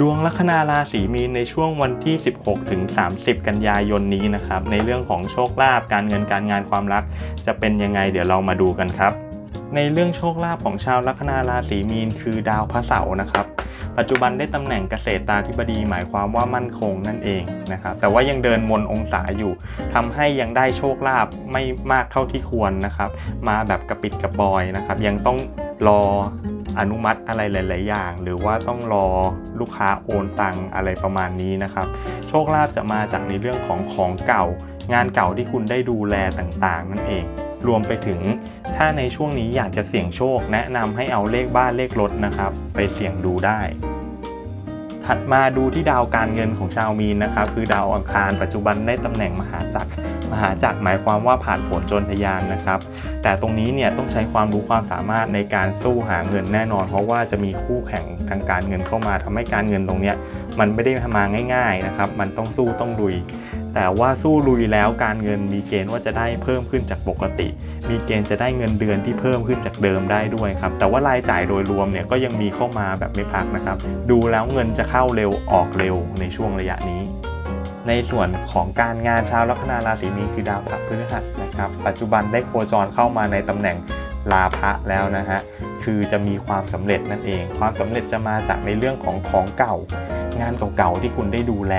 ดวงลัคนาราศีมีนในช่วงวันที่ 16ถึง30 กันยายนนี้นะครับ ในเรื่องของโชคลาภการเงินการงานความรัก จะเป็นยังไงเดี๋ยวเรามาดูกันครับ ในเรื่องโชคลาภของชาวลัคนาราศีมีนคือดาวพระเสาร์นะครับปัจจุบันได้ตำแหน่งเกษตรตาธิบดีหมายความว่ามั่นคงนั่นเองนะครับแต่ว่ายังเดินมนองศาอยู่ทำให้ยังได้โชคลาภไม่มากเท่าที่ควรนะครับ มาแบบกระปิดกระบอยนะครับ ยังต้องรอ อนุมัติอะไรหลาย ๆ อย่าง หรือว่าต้องรอลูกค้าโอนตังอะไรประมาณนี้นะครับ โชคลาภจะมาจากในเรื่องของของเก่า งานเก่าที่คุณได้ดูแลต่าง ๆ นั่นเอง รวมไปถึงถ้าในช่วงนี้อยากจะเสี่ยงโชค แนะนำให้เอาเลขบ้านเลขรถนะครับ ไปเสี่ยงดูได้ถัดมาดูที่ดาวการเงินของชาวมีนนะครับ คือดาวอังคารปัจจุบันได้ตำแหน่งมหาจักร มหาจักรหมายความว่าผ่านผลจนทยานนะครับ แต่ตรงนี้เนี่ยต้องใช้ความรู้ความสามารถในการสู้หาเงินแน่นอน เพราะว่าจะมีคู่แข่งทางการเงินเข้ามาทำให้การเงินตรงเนี้ยมันไม่ได้มาง่าย ๆนะครับ มันต้องสู้ต้องลุย แต่ว่าสู้ลุยแล้วการเงินมีเกณฑ์ว่าจะได้เพิ่มขึ้นจากปกติ มีเกณฑ์จะได้เงินเดือนที่เพิ่มขึ้นจากเดิมได้ด้วยครับ แต่ว่ารายจ่ายโดยรวมเนี่ยก็ยังมีเข้ามาแบบไม่พักนะครับ ดูแล้วเงินจะเข้าเร็วออกเร็วในช่วงระยะนี้ ในส่วนของการงานชาวลัคนาราศีมีนคือดาวพฤหัสนะครับ ปัจจุบันได้โคจรเข้ามาในตำแหน่งลาภะแล้วนะฮะคือจะมีความสำเร็จนั่นเอง ความสำเร็จจะมาจากในเรื่องของของเก่า งานเก่าๆที่คุณได้ดูแล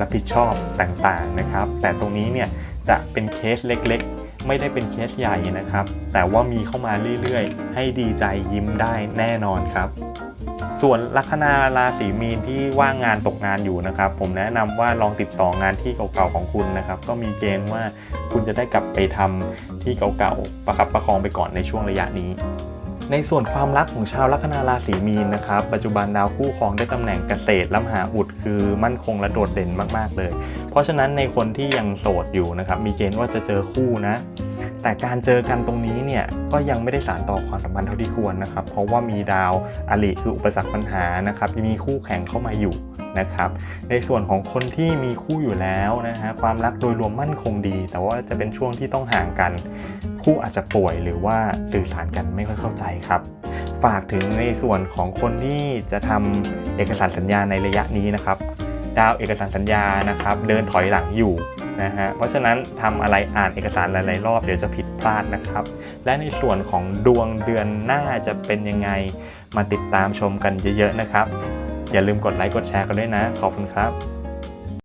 รับผิดชอบต่างๆนะครับ แต่ตรงนี้เนี่ยจะเป็นเคสเล็กๆ ไม่ได้เป็นเคสใหญ่นะครับ แต่ว่ามีเข้ามาเรื่อยๆ ให้ดีใจยิ้มได้แน่นอนครับ ส่วนลัคนาราศีมีนที่ว่างงานตกงานอยู่นะครับ ผมแนะนำว่าลองติดต่องานที่เก่าๆของคุณนะครับ ก็มีเกณฑ์ว่าคุณจะได้กลับไปทำที่เก่าๆประคับประคองไปก่อนในช่วงระยะนี้ ในส่วนความรักของชาวลัคนาราศีมีนนะครับ ปัจจุบันดาวคู่ครองได้ตำแหน่งเกษตรละมหาอุดคือมั่นคงและโดดเด่นมากๆเลย เพราะฉะนั้นในคนที่ยังโสดอยู่นะครับมีเกณฑ์ว่าจะเจอคู่นะ แต่การเจอกันตรงนี้เนี่ยก็ยังไม่ได้สานต่อความสัมพันธ์เท่าที่ควรนะครับ เพราะว่ามีดาวอลิคืออุปสรรคปัญหานะครับมีคู่แข่งเข้ามาอยู่นะครับในส่วนของคนที่มีคู่อยู่แล้วนะฮะความรักโดยรวมมั่นคงดี แต่ว่าจะเป็นช่วงที่ต้องห่างกัน คู่อาจจะป่วยหรือว่าสื่อสารกันไม่ค่อยเข้าใจครับ ฝากถึงในส่วนของคนที่จะทำเอกสารสัญญาในระยะนี้นะครับดาวเอกสารสัญญานะครับ เดินถอยหลังอยู่นะฮะเพราะฉะนั้นทำอะไรอ่านเอกสารหลาย ๆ รอบเดี๋ยวจะผิดพลาดนะครับ และในส่วนของดวงเดือนหน้าจะเป็นยังไงมาติดตามชมกันเยอะ ๆ นะครับ อย่าลืมกดไลค์กดแชร์กันด้วยนะ ขอบคุณครับ